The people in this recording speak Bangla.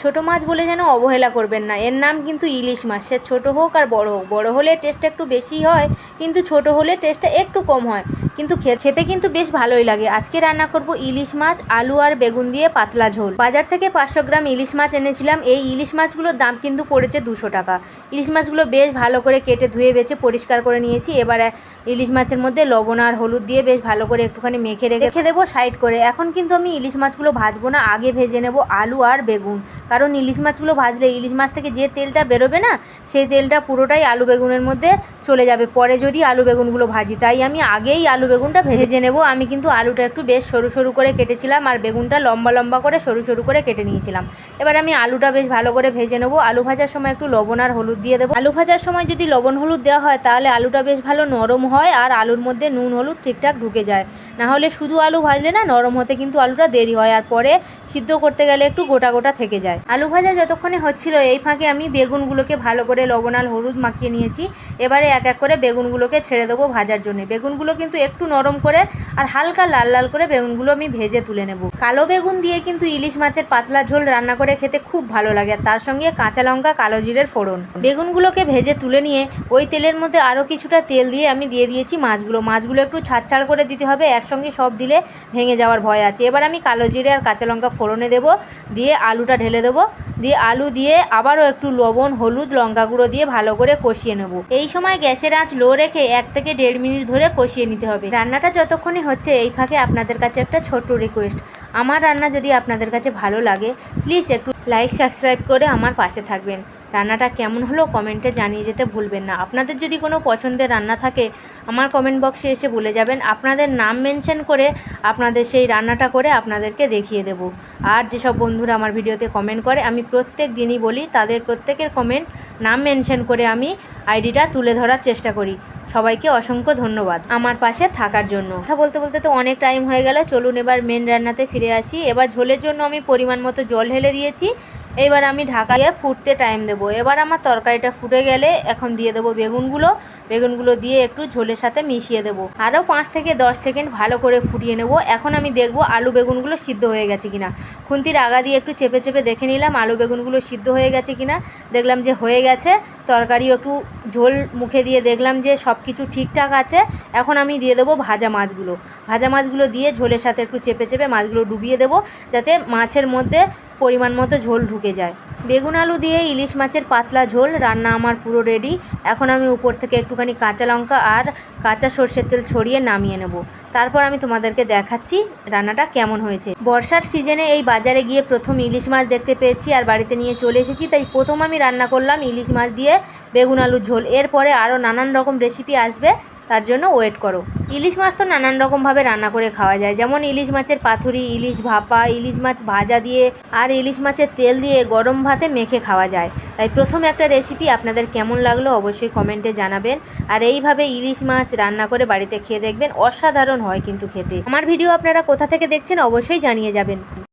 ছোট মাছ বলে যেন অবহেলা করবেন না। এর নাম কিন্তু ইলিশ মাছ। সে ছোটো হোক আর বড় হোক। বড় হলে টেস্টটা একটু বেশি হয়, কিন্তু ছোট হলে টেস্টটা একটু কম হয়। কিন্তু খেতে কিন্তু বেশ ভালোই লাগে। আজকে রান্না করব ইলিশ মাছ, আলু আর বেগুন দিয়ে পাতলা ঝোল। বাজার থেকে পাঁচশো গ্রাম ইলিশ মাছ এনেছিলাম। এই ইলিশ মাছগুলোর দাম কিন্তু পড়েছে দুশো টাকা। ইলিশ মাছগুলো বেশ ভালো করে কেটে ধুয়ে বেছে পরিষ্কার করে নিয়েছি। এবারে ইলিশ মাছের মধ্যে লবণ আর হলুদ দিয়ে বেশ ভালো করে একটুখানি মেখে রেখে দেবো সাইড করে। এখন কিন্তু আমি ইলিশ মাছগুলো ভাজবো না। আগে ভেজে নেব আলু আর বেগুন। কারণ ইলিশ মাছগুলো ভাজলে, ইলিশ মাছ থেকে যে তেলটা বেরোবে না, সেই তেলটা পুরোটাই আলু বেগুনের মধ্যে চলে যাবে। পরে যদি আলু বেগুনগুলো ভাজি, তাই আমি আগেই আলু বেগুনটা ভেজে নেব। আমি কিন্তু আলুটা একটু বেশ সরু সরু করে কেটেছিলাম, আর বেগুনটা লম্বা লম্বা করে সরু সরু করে কেটে নিয়েছিলাম। এবার আমি আলুটা বেশ ভালো করে ভেজে নেব। আলু ভাজার সময় একটু লবণ আর হলুদ দিয়ে দেবো। আলু ভাজার সময় যদি লবণ হলুদ দেওয়া হয়, তাহলে আলুটা বেশ ভালো নরম হয়, আর আলুর মধ্যে নুন হলুদ ঠিকঠাক ঢুকে যায়। না হলে শুধু আলু ভাজলে না, নরম হতে কিন্তু আলুটা দেরি হয়, আর পরে সিদ্ধ করতে গেলে একটু গোটা গোটা থেকে যায়। আলু ভাজা যতক্ষণে হচ্ছিল, এই ফাঁকে আমি বেগুনগুলোকে ভালো করে লবণ আর হলুদ মাখিয়ে নিয়েছি। এবারে এক এক করে বেগুনগুলোকে ছেড়ে দেবো ভাজার জন্য। বেগুনগুলো কিন্তু একটু নরম করে আর হালকা লাল লাল করে বেগুনগুলো আমি ভেজে তুলে নেব। কালো বেগুন দিয়ে কিন্তু ইলিশ মাছের পাতলা ঝোল রান্না করে খেতে খুব ভালো লাগে, আর তার সঙ্গে কাঁচা লঙ্কা, কালো জিরের ফোড়ন। বেগুনগুলোকে ভেজে তুলে নিয়ে ওই তেলের মধ্যে আরও কিছুটা তেল দিয়ে আমি দিয়ে দিয়েছি মাছগুলো। মাছগুলো একটু ছাড় করে দিতে হবে, একসঙ্গে সব দিলে ভেঙে যাওয়ার ভয় আছে। এবার আমি কালো জিরে আর কাঁচা লঙ্কা ফোড়নে দেবো, দিয়ে আলুটা ঢেলে দেবো। দিয়ে আলু দিয়ে আবারও একটু লবণ, হলুদ, লঙ্কা গুঁড়ো দিয়ে ভালো করে কষিয়ে নেব। এই সময় গ্যাসের আঁচ লো রেখে এক থেকে দেড় মিনিট ধরে কষিয়ে নিতে হবে। রান্নাটা যতক্ষণই হচ্ছে, এই ফাঁকে আপনাদের কাছে একটা ছোট্ট রিকোয়েস্ট আমার রান্না যদি আপনাদের কাছে ভালো লাগে প্লিজ একটু লাইক সাবস্ক্রাইব করে আমার পাশে থাকবেন। রান্নাটা কেমন হলো কমেন্টে জানিয়ে যেতে ভুলবেন না। আপনাদের যদি কোনো পছন্দের রান্না থাকে, আমার কমেন্ট বক্সে এসে বলে যাবেন। আপনাদের নাম মেনশন করে আপনাদের সেই রান্নাটা করে আপনাদেরকে দেখিয়ে দেব। আর যেসব বন্ধুরা আমার ভিডিওতে কমেন্ট করে, আমি প্রত্যেক দিনই বলি, তাদের প্রত্যেকের কমেন্ট নাম মেনশন করে আমি আইডিটা তুলে ধরার চেষ্টা করি। সবাইকে অসংখ্য ধন্যবাদ আমার পাশে থাকার জন্য। কথা বলতে বলতে তো অনেক টাইম হয়ে গেল, চলুন এবার মেন রান্নাতে ফিরে আসি। এবার ঝোলের জন্য আমি পরিমাণ মতো জল ঢেলে দিয়েছি। এবার আমি ঢাকা দিয়ে ফুটতে টাইম দেবো। এবার আমার তরকারিটা ফুটে গেলে এখন দিয়ে দেবো বেগুনগুলো। বেগুনগুলো দিয়ে একটু ঝোলের সাথে মিশিয়ে দেবো। আরও পাঁচ থেকে দশ সেকেন্ড ভালো করে ফুটিয়ে নেব। এখন আমি দেখব আলু বেগুনগুলো সিদ্ধ হয়ে গেছে কিনা। খুন্তির আগা দিয়ে একটু চেপে চেপে দেখে নিলাম আলু বেগুনগুলো সিদ্ধ হয়ে গেছে কিনা। দেখলাম যে হয়ে গেছে। তরকারি একটু ঝোল মুখে দিয়ে দেখলাম যে সব কিছু ঠিকঠাক আছে, এখন আমি দিয়ে দেবো ভাজা মাছগুলো। ভাজা মাছগুলো দিয়ে ঝোলের সাথে একটু চেপে চেপে মাছগুলো ডুবিয়ে দেবো, যাতে মাছের মধ্যে পরিমাণ মতো ঝোল ঢুকে যায়। বেগুন আলু দিয়ে ইলিশ মাছের পাতলা ঝোল, রান্না আমার পুরো রেডি এখন আমি উপর থেকে একটুখানি কাঁচা লঙ্কা আর কাঁচা সর্ষের তেল ছড়িয়ে নামিয়ে নেব। তারপর আমি তোমাদেরকে দেখাচ্ছি রান্নাটা কেমন হয়েছে। বর্ষার সিজনে এই বাজারে গিয়ে প্রথম ইলিশ মাছ দেখতে পেয়েছি আর বাড়িতে নিয়ে চলে এসেছি, তাই প্রথম আমি রান্না করলাম ইলিশ মাছ দিয়ে বেগুন আলুর ঝোল। এরপরে আরও নানান রকম রেসিপি আসবে। তার জন্য ওয়েট করো। ইলিশ মাছ তো নানান রকমভাবে রান্না করে খাওয়া যায়। যেমন ইলিশ মাছের পাথুরি, ইলিশ ভাপা, ইলিশ মাছ ভাজা দিয়ে আর ইলিশ মাছের তেল দিয়ে গরম ভাতে মেখে খাওয়া যায়। তাই প্রথম একটা রেসিপি আপনাদের কেমন লাগল অবশ্যই কমেন্টে জানাবেন। আর এইভাবে ইলিশ মাছ রান্না করে বাড়িতে খেয়ে দেখবেন, অসাধারণ হয় কিন্তু খেতে। আমার ভিডিও আপনারা কোথা থেকে দেখছেন অবশ্যই জানিয়ে যাবেন।